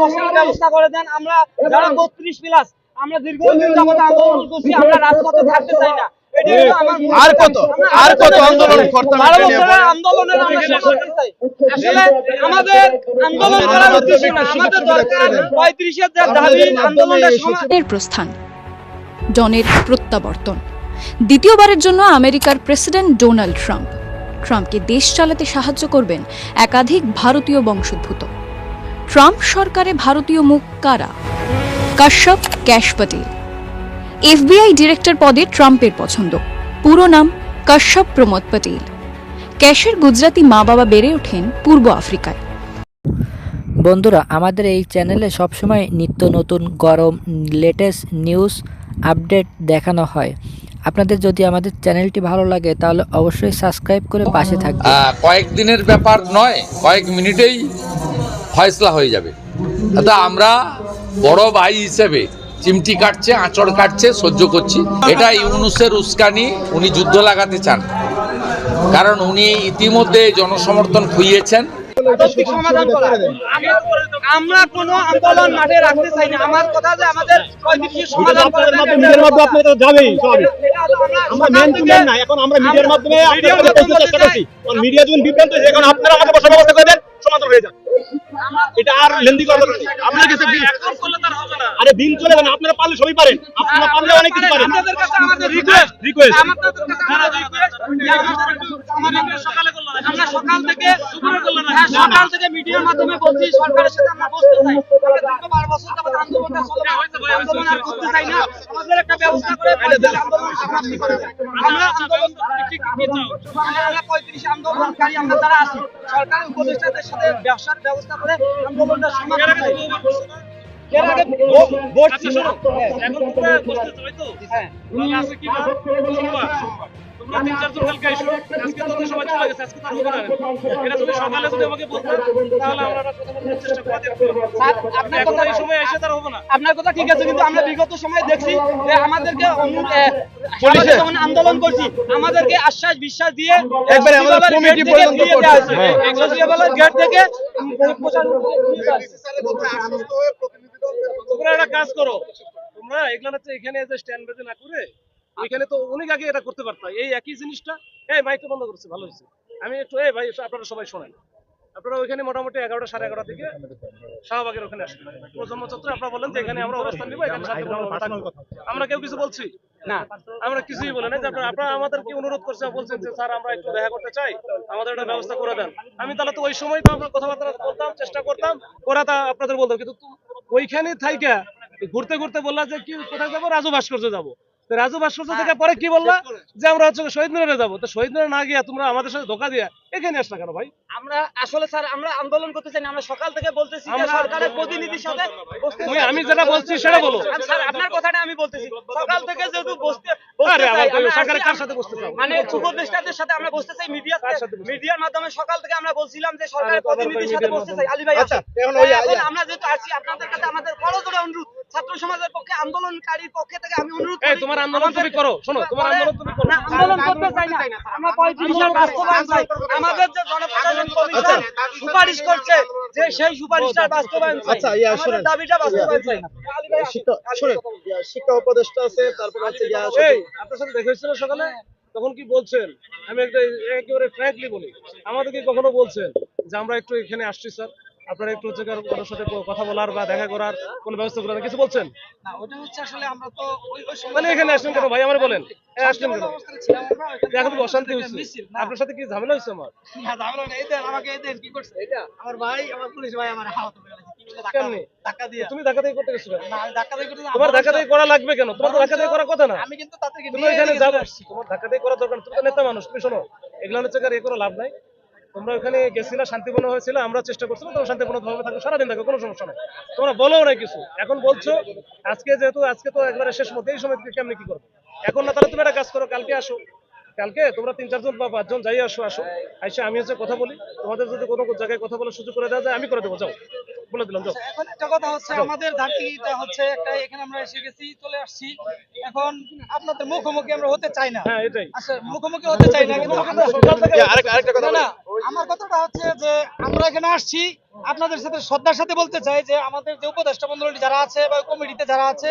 বসার ব্যবস্থা করে দেন আমরা যারা বত্রিশ প্লাস আমরা দীর্ঘদিন যাবত আন্দোলন করছি আমরা রাজপথে থাকতে চাই না। এটাই হলো আমার মূল আর কত? আর কত আন্দোলন আন্দোলন করতে হবে? বারো এটা নিয়ে বছরের বলেন? আন্দোলনের আমরা শেষ করতে চাই। আসলে আমাদের আন্দোলন করার উদ্দেশ্য না আমাদের দরকার পঁয়ত্রিশের যে দাবি আন্দোলনটা প্রস্থান ডনের প্রত্যাবর্তন। দ্বিতীয়বারের জন্য আমেরিকার প্রেসিডেন্ট ডোনাল্ড ট্রাম্প। ট্রাম্পকে দেশ চালাতে সাহায্য করবেন একাধিক ভারতীয় বংশোদ্ভূত। ট্রাম্প সরকারে ভারতীয় মুখ কারা? Kashyap Kash Patel FBI director পদে ট্রাম্পের পছন্দ। পুরো নাম কাশ্যপ প্রমোদ পটেল। ক্যাশের গুজরাতি মা বাবা বেড়ে ওঠেন পূর্ব আফ্রিকায়। বন্ধুরা আমাদের এই চ্যানেলে সবসময় নিত্য নতুন গরম লেটেস্ট নিউজ আপডেট দেখানো হয়। আপনাদের যদি আমাদের চ্যানেলটি ভালো লাগে তাহলে অবশ্যই সাবস্ক্রাইব করে পাশে থাকবেন। কয়েকদিনের ব্যাপার নয় কয়েক মিনিটেই ফয়সলা হয়ে যাবে। তা আমরা বড় ভাই হিসেবে চিমটি কাটছে আঁচড় কাটছে সহ্য করছি। এটা ইউনুসের উস্কানি উনি যুদ্ধ লাগাতে চান। কারণ উনি ইতিমধ্যে জনসমর্থন খুইয়েছেন। আপত্তিক সমাধান করা আমরা- কোনো আন্দোলন মাঠে রাখতে চাই না। আমার কথা যে আমাদের সমাধান মিডিয়ার মাধ্যমে আমরা এখন আমরা মিডিয়ার মাধ্যমে মিডিয়ার আপনাদের মাধ্যমে বলতে চেষ্টা করছি। মিডিয়া যখন বিভ্রান্ত এখন আপনারা বসার করে দেন সমাধান হয়ে যান এটা আর লেন্দি করব আপনার কাছে আরে দিন চলে যান আপনারা পারলে সবই পারেন আপনারা পারলে অনেক কিছু পারেন রিকোয়েস্ট রিকোয়েস্ট সকালে রিকোয়েস্ট আমরা সকাল থেকে হ্যাঁ, সকাল থেকে মিডিয়ার মাধ্যমে বলছি সরকারের সাথে আমরা বসতে চাই। আমরা বারো বছর যাবত আন্দোলনটা আন্দোলন আর করতে চাই না। আমাদের একটা ব্যবস্থা করে আন্দোলন সমাপ্তি করে আমরা আন্দোলন আমরা পঁয়ত্রিশ আন্দোলনকারী আমরা যারা আছি সরকারের উপদেষ্টাদের সাথে ব্যবসার ব্যবস্থা করে আন্দোলনটা সমাপ্তি এর আগে ছিল না। এখন বসতে চাই তো? হ্যাঁ। তোমরা তিন চারজন কালকে এসো আজকে সবাই চলে গেছে আজকে তার হবে না। এটা যদি সকালে যদি আমাকে বলতেন তাহলে আমরা চেষ্টা করে এখন এই সময় এসে তার হবে না। আপনার কথা ঠিক আছে কিন্তু আমরা বিগত সময় দেখছি যে আমাদেরকে যখন আন্দোলন করছি আমাদেরকে আশ্বাস বিশ্বাস দিয়ে একবারে আমাদের কমিটি গেট থেকে পর্যন্ত হয়েছে। হ্যাঁ। গেট থেকে প্রচার। তোমরা একটা কাজ করো। তোমরা এগুলা এখানে যে স্ট্যান্ড বেজে না করে ওইখানে তো অনেক আগে এটা করতে পারতো। এই একই জিনিসটা এই মাইকটা বন্ধ করছে ভালো হয়েছে। আমি একটু এই ভাই আপনারা সবাই শোনেন। আপনারা ওইখানে মোটামুটি এগারোটা সাড়ে এগারোটা থেকে শাহবাগের ওখানে আসবেন। প্রজন্ম চত্বরে আপনারা বলেন যে এখানে আমরা অবস্থান নিবো এখানে আমরা কেউ কিছু বলছি? না। আমরা কিছুই বলে না যে আপনারা আপনারা আমাদেরকে অনুরোধ করছে বলছেন যে স্যার আমরা একটু দেখা করতে চাই। আমাদের একটা ব্যবস্থা করে দেন। আমি তাহলে তো ওই সময় তো আমরা কথাবার্তা বলতাম চেষ্টা করতাম ওরা তা আপনাদের বলতাম কিন্তু ওইখানে থাইকা ঘুরতে ঘুরতে বললাম যে কি কোথায় যাব? রাজু ভাস্কর্য যাব। তো রাজু ভাস্কর্য থেকে পরে কি বললা? যে আমরা হচ্ছে শহীদ মিনারে যাব। তো শহীদ মিনারে না গিয়ে তোমরা আমাদের সাথে ধোকা দিয়ে এখানে আসলা কেন ভাই? আমরা আসলে স্যার আমরা আন্দোলন করতে চাই না আমরা সকাল থেকে বলতেছি যে সরকারের প্রতিনিধির সাথে। আমি যেটা বলছি সেটা বলো। স্যার আপনার কথাটা আমি বলতেছি। সকাল থেকে যেহেতু বসতে আরে আবার চাই, আমরা কার সাথে বসতে চাও? মানে উপদেষ্টাদের সাথে আমরা বসতে চাই মিডিয়া কার সাথে বসতে চাও? মিডিয়ার মাধ্যমে সকাল থেকে আমরা বলছিলাম যে সরকারের প্রতিনিধির সাথে বসতে চাই। আলী ভাই আচ্ছা, এখন ওই- আমরা যেহেতু আসছি আপনাদের কাছে আমাদের বড় জোরে অনুরোধ ছাত্র সমাজের পক্ষে আন্দোলনকারীর পক্ষে থেকে আমি অনুরোধ করি তোমার আন্দোলন তুমি করো শোনো তোমার আন্দোলন তুমি করো। আন্দোলন করতে চাই না। আমরা পঁয়ত্রিশের বাস্তবায়ন চাই। আমাদের যে জনপ্রশাসন কমিশন সুপারিশ করছে যে সেই সুপারিশটা বাস্তবায়ন আচ্ছা, ইয়া, আমাদের দাবিটা বাস্তবায়ন চাই। শিক্ষা শুনেন শিক্ষা উপদেষ্টা আছে তারপর হচ্ছে ইয়া আপনার সাথে দেখা হয়েছিল সকালে? তখন কি বলছেন? আমি একটা একেবারে ফ্র্যাঙ্কলি বলি। আমাদেরকে কখনো বলছেন যে আমরা একটু এখানে আসছি স্যার। আপনারা একটু হচ্ছে কারও কারোর সাথে কথা বলার বা দেখা করার কোনো ব্যবস্থা করার কিছু বলছেন? না, ওটা হচ্ছে আসলে আমরা তো ওই- ওই সময় মানে এখানে আসলেন কেন ভাই? আমার বলেন। আসলেন কেন? অবস্থায় ছিলাম আমরা, ওইখানে এখন অশান্তি হয়েছে আপনার সাথে কি ঝামেলা হয়েছে আমার? না, ঝামেলা নেই, এই দেন, আমাকে এই দেন, কি করছে? আমার ভাই, আমার পুলিশ ভাই আমার হাত ধরে ফেলেছে। কি বলে ধাক্কা- কেমনে? ধাক্কা দিয়ে। তুমি ধাক্কা করতে গেছো কেন? না, আমি ধাক্কা দিয়ে করতে না, তোমার করা লাগবে কেন? তোমার তো করার কথা না। আমি কিন্তু তাদেরকে তুমি এখানে যাবে তোমার ধাক্কা করা দরকার তুমি তো নেতা মানুষ তুমি শোনো। এগুলো হচ্ছে এ কোনো লাভ নাই। তোমরা ওখানে গেছিলা, শান্তিপূর্ণ হয়েছিল, আমরা চেষ্টা করছিলাম, তোমরা শান্তিপূর্ণ ভাবে থাকো, সারাদিন থাকো, কোনো সমস্যা নেই। তোমরা বলো না কিছু। এখন বলছো, আজকে যেহেতু, আজকে তো একবারে শেষ মধ্যে এই সময় থেকে কেমনি কি করব? এখন না, তাহলে তুমি একটা কাজ করো, কালকে আসো। কালকে তোমরা তিন, চারজন বা পাঁচজন যাই আসো আসো। আইসা আমি হচ্ছে কথা বলি। তোমাদের যদি কোনো জায়গায় কথা বলার সুযোগ করে দেওয়া যায়, আমি করে দেবো, যাও। বলে দিলাম। আচ্ছা, এখন একটা কথা হচ্ছে আমাদের ধারটিটা হচ্ছে একটা এখানে আমরা এসে গেছি চলে আসছি। এখন আপনাদের মুখোমুখি আমরা হতে চাই না। হ্যাঁ এটাই। আচ্ছা মুখোমুখি হতে চাই না কিন্তু আরেকটা কথা না, না, আমার কথাটা হচ্ছে যে আমরা এখানে আসছি আপনাদের সাথে শ্রদ্ধার সাথে বলতে চাই যে আমাদের যে উপদেষ্টা মন্ডলী যারা আছে বা কমিটিতে যারা আছে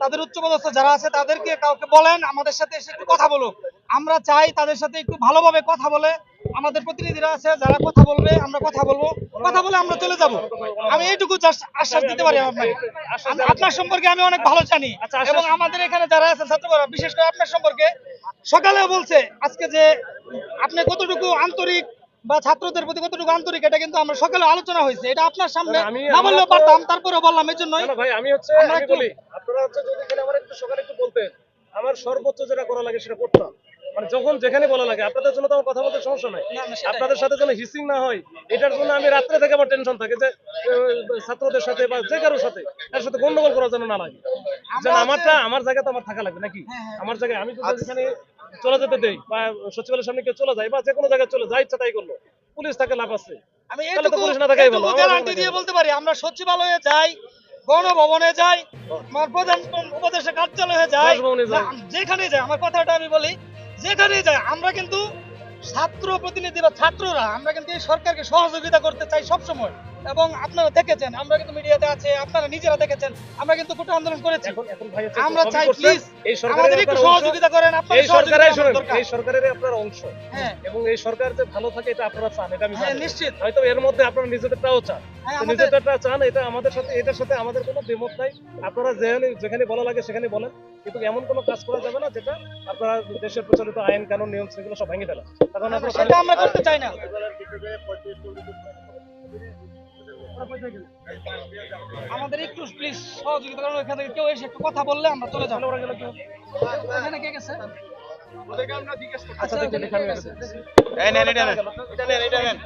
তাদের উচ্চপদস্থ যারা আছে তাদেরকে কাউকে বলেন আমাদের সাথে এসে একটু কথা বলুক। আমরা চাই তাদের সাথে একটু ভালোভাবে কথা বলে আমাদের প্রতিনিধিরা আছে যারা কথা বলবে আমরা কথা বলব। কথা বলে আমরা চলে যাব। আমি এইটুকু আশ্বাস দিতে পারি আপনাকে। আপনার সম্পর্কে আমি অনেক ভালো জানি। আচ্ছা, এবং আমাদের এখানে যারা আছে ছাত্ররা বিশেষ করে আপনার সম্পর্কে সকালেও বলছে আজকে যে আপনি কতটুকু আন্তরিক বা ছাত্রদের প্রতি কতটুকু আন্তরিক এটা কিন্তু আমরা সকালে আলোচনা হয়েছে। এটা আপনার সামনে না, বললেও পারতাম তারপরে বললাম এই জন্যই ভাই আমি হচ্ছে আমি বলি আপনারা হচ্ছে যদি এখানে আমার একটু সকালে একটু বলতেন। আমার সর্বোচ্চ যেটা করা লাগে সেটা করতাম। মানে যখন যেখানে বলা লাগে আপনাদের জন্য তো আমার কথা বলতে সমস্যা নাই। আপনাদের সাথে যেন হিসিং না হয় এটার জন্য আমি রাত্রে থেকে আমার টেনশন থাকে যে ছাত্রদের সাথে বা যে কারোর সাথে তার সাথে গন্ডগোল করার জন্য না লাগে। যেন আমারটা আমার জায়গাতে আমার থাকা লাগবে নাকি? হ্যাঁ, হ্যাঁ। আমার জায়গায় আমি যদি এখানে চলে যেতে দেই বা সচিবালয়ের সামনে কেউ চলে যায় বা যে কোনো জায়গায় চলে যায় ইচ্ছা তাই করল। পুলিশ তাকে লাভ আছে। আমি তো এইটুকু পুলিশ না থাকাই ভালো। এইটুকু গ্যারান্টি দিয়ে বলতে পারি আমরা সচিবালয়ে যাই গণভবনে যাই আমার প্রধান উপদেষ্টা কার্যালয়ে যাই যেখানে যাই আমার কথাটা আমি বলি যেখানে যায়, আমরা কিন্তু ছাত্র প্রতিনিধিরা, ছাত্ররা, আমরা কিন্তু এই সরকারকে সহযোগিতা করতে চাই সব সময় এবং আপনারা দেখেছেন আমরা কিন্তু মিডিয়াতে আছে আপনারা নিজেরা দেখেছেন আমরা কিন্তু কোটা আন্দোলন করেছি। এখন এখন ভাই হচ্ছে আমরা চাই প্লিজ এই সরকারের আমাদের একটু সহযোগিতা করেন আপনাদের এই সরকারের আমাদের দরকার। এই সরকারের আপনার অংশ। হ্যাঁ। এবং এই সরকার যে ভালো থাকে এটা আপনারা চান এটা আমি হ্যাঁ জানি। নিশ্চিত। হয়তো এর মধ্যে আপনারা নিজেদেরটাও চান। হ্যাঁ, নিজেদেরটা চান এটা আমাদের সাথে এটার সাথে আমাদের কোনো দ্বিমত নাই। আপনারা যেখানে যেখানে বলা লাগে সেখানে বলেন। কিন্তু এমন কোনো কাজ করা যাবে না যেটা আপনারা দেশের প্রচলিত আইন কানুন নিয়ম সেগুলো সব ভেঙে ফেলা। তখন আপনারা সেটা আমরা করতে চাই না। আমাদের একটু প্লিজ সহযোগিতা করুন এখান থেকে কেউ এসে একটু কথা বললে আমরা চলে যাব ওরা গেলে কেউ? এখানে কে গেছে আচ্ছা দেখতে আচ্ছা দেখেন এখানে গেছে? এই নেন, এটা নেন। এটা নেন, এটা নেন।